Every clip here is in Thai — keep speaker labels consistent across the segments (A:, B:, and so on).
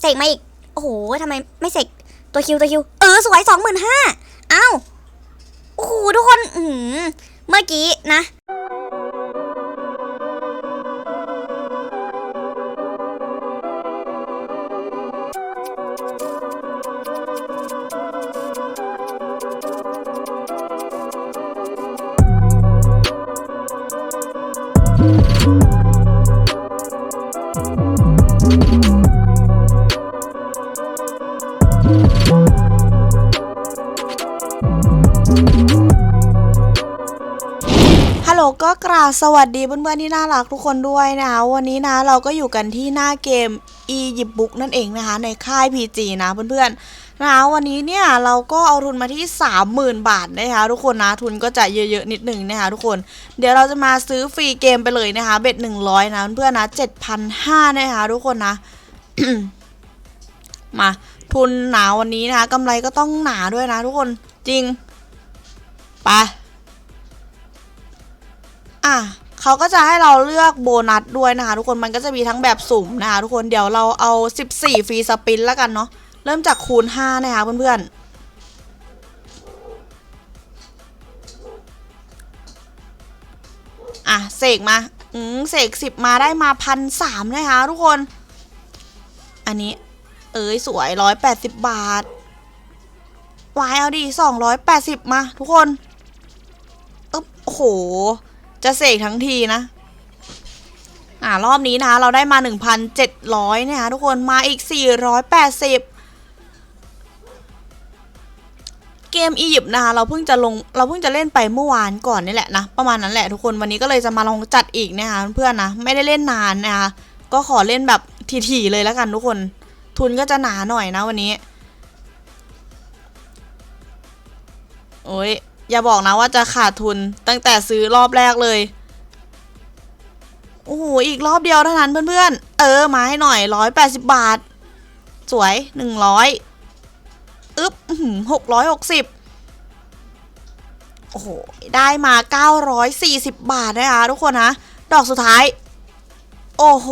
A: เสกมาอีก โอ้โหทำไมไม่เสกตัวคิวตัวคิว เออ สวยสองหมื่นห้าอ้าว โอ้โห ทุกคน อืมเมื่อกี้นะ
B: หลก็กราบสวัสดีเพื่อนๆที่น่ารักทุกคนด้วยนะคะวันนี้นะเราก็อยู่กันที่หน้าเกม e ยิบบุ๊กนั่นเองนะคะ ในค่าย PG นะเพื่อนๆนะคะวันนี้เนี่ยเราก็เอาทุนมาที่ 30,000 บาทนะคะทุกคนนะทุนก็จะเยอะๆนิดหนึ่งนะคะทุกคน เดี๋ยวเราจะมาซื้อฟรีเกมไปเลยนะคะเบ็ด100 นะเพื่อนๆนะ7,500นะคะทุกคนนะ มาทุนหนาวันนี้นะคะกำไรก็ต้องหนาด้วยนะทุกคนจริงไป อะเขาก็จะให้เราเลือกโบนัสด้วยนะคะ ทุกคนมันก็จะมีทั้งแบบสุ่มนะคะทุกคนเดี๋ยวเราเอา 14 ฟรีสปินแล้วกันเนาะเริ่มจากคูณ 5 นะคะเพื่อนๆอะเสกมา อืมเสกสิบมาได้มาพันสามนะคะทุกคน อันนี้ เอ้ยสวยร้อยแปดสิบบาทวายเอาดิสองร้อยแปดสิบมา ทุกคน อึ๊บโอ้โห จะเสกทั้งทีนะอ่ารอบนี้นะคะเราได้มา 1,700เนี่ยคะทุกคนมาอีก 480 เกมอียิปต์นะคะเราเพิ่งจะลงเราเพิ่งจะเล่นไปเมื่อวานก่อนนี่แหละนะประมาณนั้นแหละทุกคนวันนี้ก็เลยจะมาลองจัดอีกนะคะเพื่อนนะไม่ได้เล่นนานนะคะก็ขอเล่นแบบถี่ๆเลยแล้วกันทุกคน ทุนก็จะหนาหน่อยนะวันนี้ โอ้ย อย่าบอกนะว่าจะขาดทุนตั้งแต่ซื้อรอบแรกเลย โอ้โห อีกรอบเดียวเท่านั้นเพื่อนๆ เออ มาให้หน่อยร้อยแปดสิบบาท สวยหนึ่งร้อยอึ๊บหกร้อยหกสิบโอ้โห ได้มาเก้าร้อยสี่สิบบาทนะคะทุกคนนะ ดอกสุดท้าย โอ้โห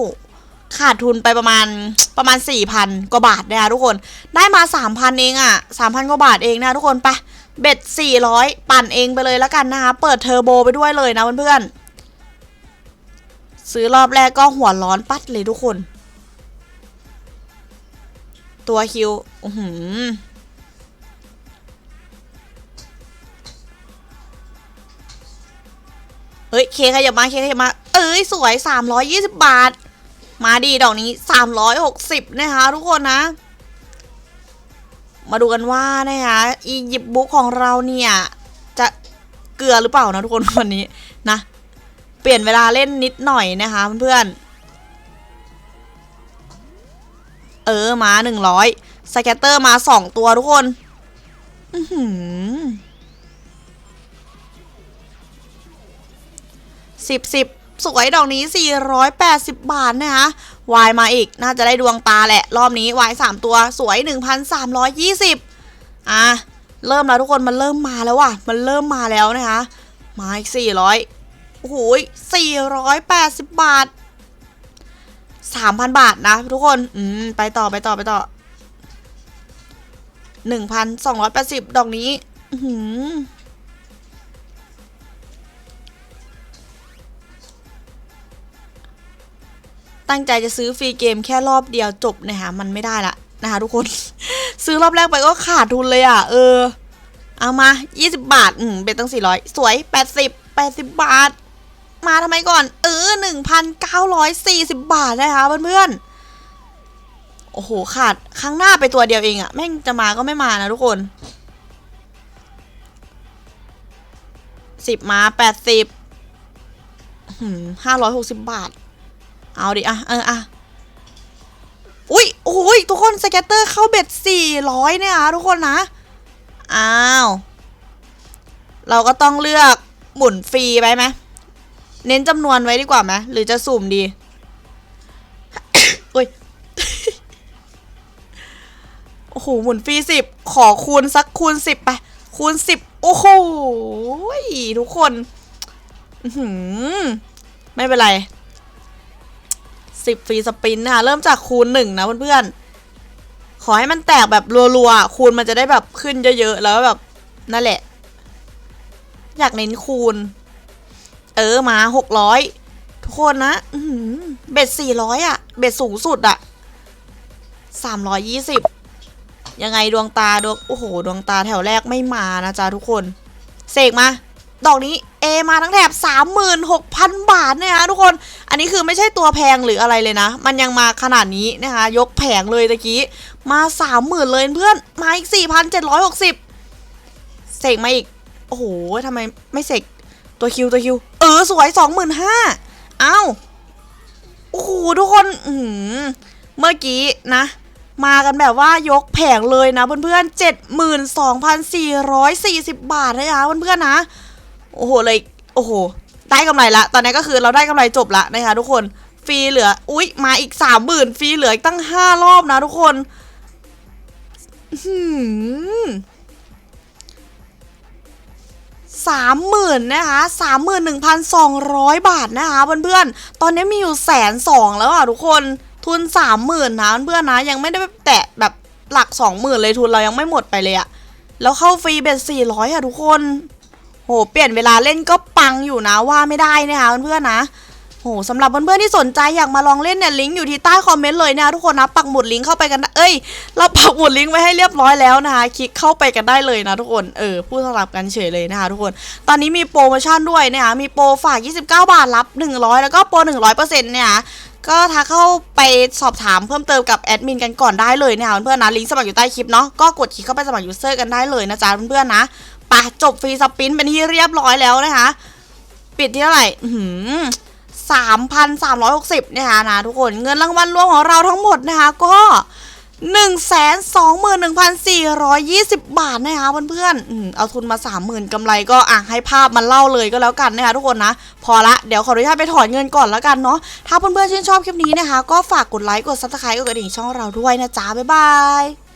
B: ขาดทุนไปประมาณประมาณสี่พันกว่าบาทนะคะทุกคน ได้มาสามพันเองอะสามพันกว่าบาทเองนะทุกคนไป เบ็ด400 ปั่นเองไปเลยแล้วกันนะคะ เปิดเทอร์โบไปด้วยเลยนะเพื่อนๆ ซื้อรอบแรกก็หัวร้อนปัดเลยทุกคน ตัวคิวอือหือเฮ้ย เคขยับมา เคขยับมา เอ้ย สวย 320 บาท มาดีดอกนี้ 360 นะคะทุกคนนะ มาดูกันว่านะคะอียิปต์บุ๊กของเราเนี่ย จะเกลือหรือเปล่านะทุกคนวันนี้นะ เปลี่ยนเวลาเล่นนิดหน่อยนะคะเพื่อนๆเออมาหนึ่งร้อยสแกตเตอร์มาสองตัวทุกคนหือสิบสิบสวยดอกนี้ 480 บาทนะคะ วายมาอีก น่าจะได้ดวงตาแหละ รอบนี้วายสามตัวสวย 1,320 อะ เริ่มแล้วทุกคนมันเริ่มมาแล้วว่ะ มันเริ่มมาแล้วนะคะ มาอีก 400 โอ้โห480 บาท 3,000 บาทนะทุกคน อืม ไปต่อไปต่อไปต่อ 1,280 ดอกนี้ อือ ตั้งใจจะซื้อฟรีเกมแค่รอบเดียวจบนะคะมันไม่ได้ละนะคะทุกคน ซื้อรอบแรกไปก็ขาดทุนเลยอะ เออ เอามา 20 บาท อืมเป็นตั้ง 400 สวย 80 80 บาท มาทำไมก่อน เออ 1,940 บาทนะคะเพื่อนๆ โอ้โห ขาดครั้งหน้าไปตัวเดียวเองอะแม่งจะมาก็ไม่มานะทุกคน 10 มา 80หืม560 บาท เอาดิอะเอออะอุ้ยโอ้ยทุกคนสแกตเตอร์เข้าเบ็ดสี่ร้อยเนี่ยนะทุกคนนะ อ้าว เราก็ต้องเลือกหมุนฟรีไปไหม เน้นจำนวนไว้ดีกว่าไหมหรือจะสุ่มดีอุ้ยโอ้โหหมุนฟรีสิบขอคูณสักคูณสิบไป คูณสิบโอ้โหทุกคนไม่เป็นไร สิบฟรีสปินนะคะเริ่มจากคูณหนึ่งนะเพื่อนๆขอให้มันแตกแบบรัวๆคูณมันจะได้แบบขึ้นเยอะๆแล้วแบบนั่นแหละ อยากเน้นคูณ เออมาหกร้อยทุกคนนะเบ็ดสี่ร้อยอะเบ็ดสูงสุดอะสามร้อยยี่สิบยังไงดวงตาดวงโอ้โห ดวงตาแถวแรกไม่มานะจ๊ะทุกคนเสกมาดอกนี้เอมาทั้งแถบสามหมื่นหกพันบาทนะคะทุกคน นนี้คือไม่ใช่ตัวแพงหรืออะไรเลยนะ มันยังมาขนาดนี้นะคะ ยกแผงเลยตะกี้มาสามหมื่นเลยเพื่อนมาอีกสี่พันเจ็ดร้อยหกสิบเสกมาอีก โอ้โหทำไมไม่เสกตัวคิวตัวคิว เออสวยสองหมื่นห้าเอ้าโอ้โหทุกคนอืเมื่อกี้นะ มากันแบบว่ายกแผงเลยนะเพื่อนๆเจ็ดหมื่นสองพันสี่ร้อยสี่สิบบาทนะคะเพื่อนๆนะ โอ้โหเลยโอ้โห ได้กำไรละ ตอนนี้ก็คือเราได้กำไรจบละนะคะทุกคนฟรีเหลือ อุ๊ย มาอีกสามหมื่นฟรีเหลืออีกตั้งห้ารอบนะทุกคนหืมสามหมื่นนะคะสามหมื่นหนึ่งพันสองร้อยบาทนะคะเพื่อนๆ ตอนนี้มีอยู่แสนสองแล้วอะทุกคน ทุนสามหมื่นนะเพื่อนๆนะ ยังไม่ได้แตะแบบหลักสองหมื่นเลยทุนเรายังไม่หมดไปเลยอะแล้วเข้าฟรีเบ็ดสี่ร้อยอะทุกคน โหเปลี่ยนเวลาเล่นก็ปังอยู่นะว่าไม่ได้นะคะเพื่อนๆนะโหสำหรับเพื่อนๆที่สนใจอยากมาลองเล่นเนี่ยลิงก์อยู่ที่ใต้คอมเมนต์เลยนะทุกคนนะปักหมุดลิงก์เข้าไปกันเอ้ย เราปักหมุดลิงก์ไว้ให้เรียบร้อยแล้วนะคะคลิกเข้าไปกันได้เลยนะทุกคนเออพูดสลับกันเฉยเลยนะคะทุกคน ตอนนี้มีโปรโมชั่นด้วยนะคะมีโปรฝาก 29 บาทรับ 100 แล้วก็โปร 100%เนี่ยก็ทักเข้าไปสอบถามเพิ่มเติมกับแอดมินกันก่อนได้เลยนะคะเพื่อนๆนะลิงก์สมัครอยู่ใต้คลิปเนาะก็กดคลิกเข้าไปสมัครยูเซอร์กันได้เลยนะจ๊ะเพื่อนๆนะ ไปจบฟรีสปินเป็นที่เรียบร้อยแล้วนะคะ ปิดที่เท่าไหร่สามพันสามร้อยหกสิบนะคะนะทุกคนเงินรางวัลรวมของเราทั้งหมดนะคะก็หนึ่งแสนสองหมื่นหนึ่งพันสี่ร้อยยี่สิบบาทนะคะเพื่อนๆเอาทุนมาสามหมื่นกำไรก็อะให้ภาพมันเล่าเลยก็แล้วกันนะคะทุกคนนะ พอละเดี๋ยวขออนุญาตไปถอนเงินก่อนแล้วกันเนาะถ้าเพื่อนๆชื่นชอบคลิปนี้นะคะ ก็ฝากกดไลค์กดซับสไครต์กดกระดิ่งช่องเราด้วยนะจ๊ะบ๊ายบาย